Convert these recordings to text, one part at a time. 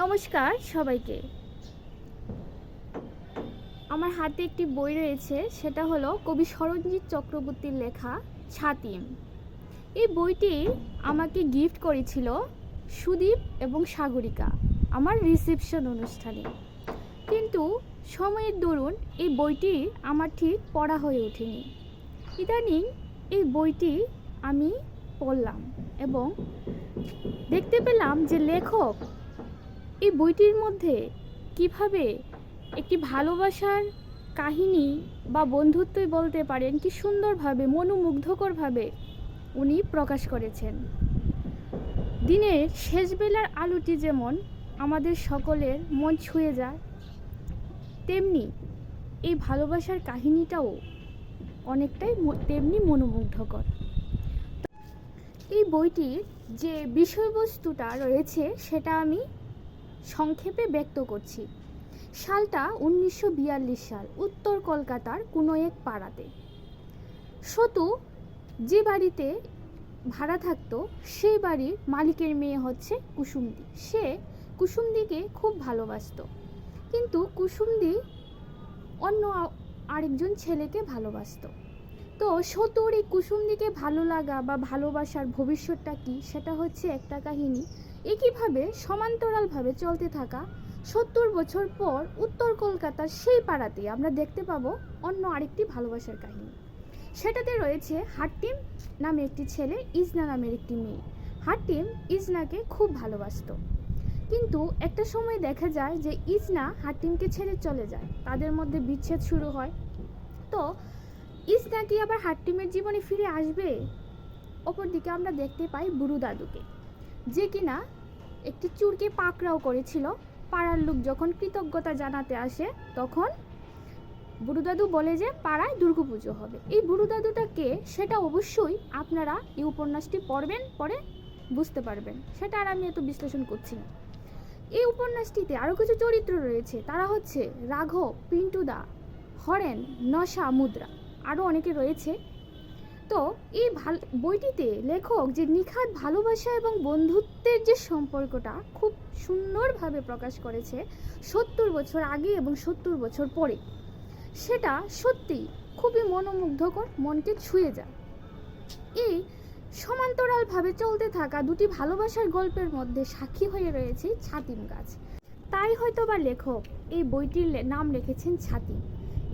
নমস্কার সবাইকে। আমার হাতে একটি বই রয়েছে, সেটা হলো কবি সরঞ্জিৎ চক্রবর্তীর লেখা ছাতিম। এই বইটি আমাকে গিফট করেছিল সুদীপ এবং সাগরিকা, আমার রিসেপশন অনুষ্ঠানে। কিন্তু সময়ের দরুন এই বইটি আমার ঠিক পড়া হয়ে ওঠেনি। ইদানিং এই বইটি আমি পড়লাম এবং দেখতে পেলাম যে লেখক এই বইটির মধ্যে কীভাবে একটি ভালোবাসার কাহিনী বা বন্ধুত্বই বলতে পারেন, কি সুন্দরভাবে, মনোমুগ্ধকরভাবে উনি প্রকাশ করেছেন। দিনের শেষবেলার আলোটি যেমন আমাদের সকলের মন ছুঁয়ে যায়, তেমনি এই ভালোবাসার কাহিনীটাও অনেকটাই তেমনি মনোমুগ্ধকর। এই বইটির যে বিষয়বস্তুটা রয়েছে, সেটা আমি সংক্ষেপে ব্যক্ত করছি। সালটা উনিশশো বিয়াল্লিশ সাল, উত্তর কলকাতার কোনো এক পাড়াতে। সতু যে বাড়িতে ভাড়া থাকতো সেই বাড়ির মালিকের মেয়ে হচ্ছে কুসুমদি। সে কুসুমদিকে খুব ভালোবাসতো। কিন্তু কুসুমদি অন্য আরেকজন ছেলেকে ভালোবাসতো। তো সতুর এই কুসুমদিকে ভালো লাগা বা ভালোবাসার ভবিষ্যৎটা কি, সেটা হচ্ছে একটা কাহিনী। একইভাবে সমান্তরালভাবে চলতে থাকা সত্তর বছর পর উত্তর কলকাতার সেই পাড়াতে আমরা দেখতে পাবো অন্য আরেকটি ভালোবাসার কাহিনী। সেটাতে রয়েছে হাট্টিম নামে একটি ছেলে, ইজনা নামের একটি মেয়ে। হাট্টিম ইজনাকে খুব ভালোবাসতো। কিন্তু একটা সময় দেখা যায় যে ইজনা হাট্টিমকে ছেড়ে চলে যায়। তাদের মধ্যে বিচ্ছেদ শুরু হয়। তো ইজনা কি আবার হাট্টিমের জীবনে ফিরে আসবে? অপরদিকে আমরা দেখতে পাই বুড়ু দাদুকে। যে কিনা একটি চুরকে পাকড়াও করেছিল। পাড়ার লোক যখন কৃতজ্ঞতা জানাতে আসে, তখন বুড়ু দাদু বলে যে, পাড়ায় দুর্গাপুজো হবে। এই বুড়ু দাদুটা কে, সেটা অবশ্যই আপনারা এই উপন্যাসটি পড়বেন পরে বুঝতে পারবেন। সেটা আর আমি এত বিশ্লেষণ করছি না। এই উপন্যাসটিতে আরও কিছু চরিত্র রয়েছে। তারা হচ্ছে রাঘব, পিন্টুদা, হরেন, নশা, মুদ্রা। আরও অনেকে রয়েছে। তো এই বইটিতে লেখক যে নিখাত ভালোবাসা এবং বন্ধুত্বের যে সম্পর্কটা খুব সুন্দরভাবে প্রকাশ করেছে সত্তর বছর আগে এবং সত্তর বছর পরে। সেটা সত্যি খুবই মনোমুগ্ধকর, মনকে ছুঁয়ে যায়। এই সমান্তরালভাবে চলতে থাকা দুটি ভালোবাসার গল্পের মধ্যে সাক্ষী হয়ে রয়েছে ছাতিম গাছ। তাই হয়তো বা লেখক এই বইটির নাম রেখেছেন ছাতিম।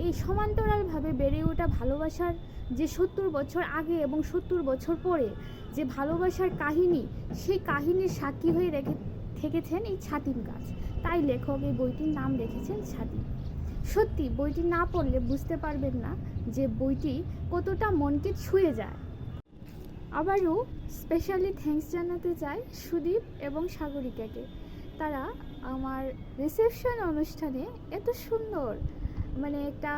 এই সমান্তরালভাবে বেড়ে ওঠা ভালোবাসার যে সত্তর বছর আগে এবং সত্তর বছর পরে যে ভালোবাসার কাহিনী, সেই কাহিনীর সাক্ষী হয়ে রেখে থেকেছেন এই ছাতিম গাছ। তাই লেখক এই বইটির নাম রেখেছেন ছাতিম। সত্যি, বইটি না পড়লে বুঝতে পারবেন না যে বইটি কতটা মনকে ছুঁয়ে যায়। আবারও স্পেশালি থ্যাঙ্কস জানাতে চাই সুদীপ এবং সাগরিকাকে। তারা আমার রিসেপশন অনুষ্ঠানে এত সুন্দর মানে একটা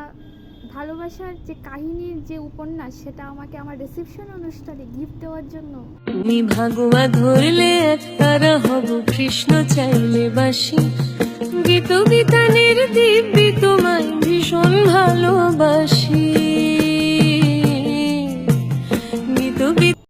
ভালোবাসার যে কাহিনীর যে উপন্যাস, সেটা আমাকে আমার রিসেপশন অনুষ্ঠানে গিফট দেওয়ার জন্য। তুমি ভাগুয়া ধরলে, তারা হব কৃষ্ণ চাইলে বাসি। গীত গীতানের দিব্যি তোমায় ভীষণ ভালোবাসি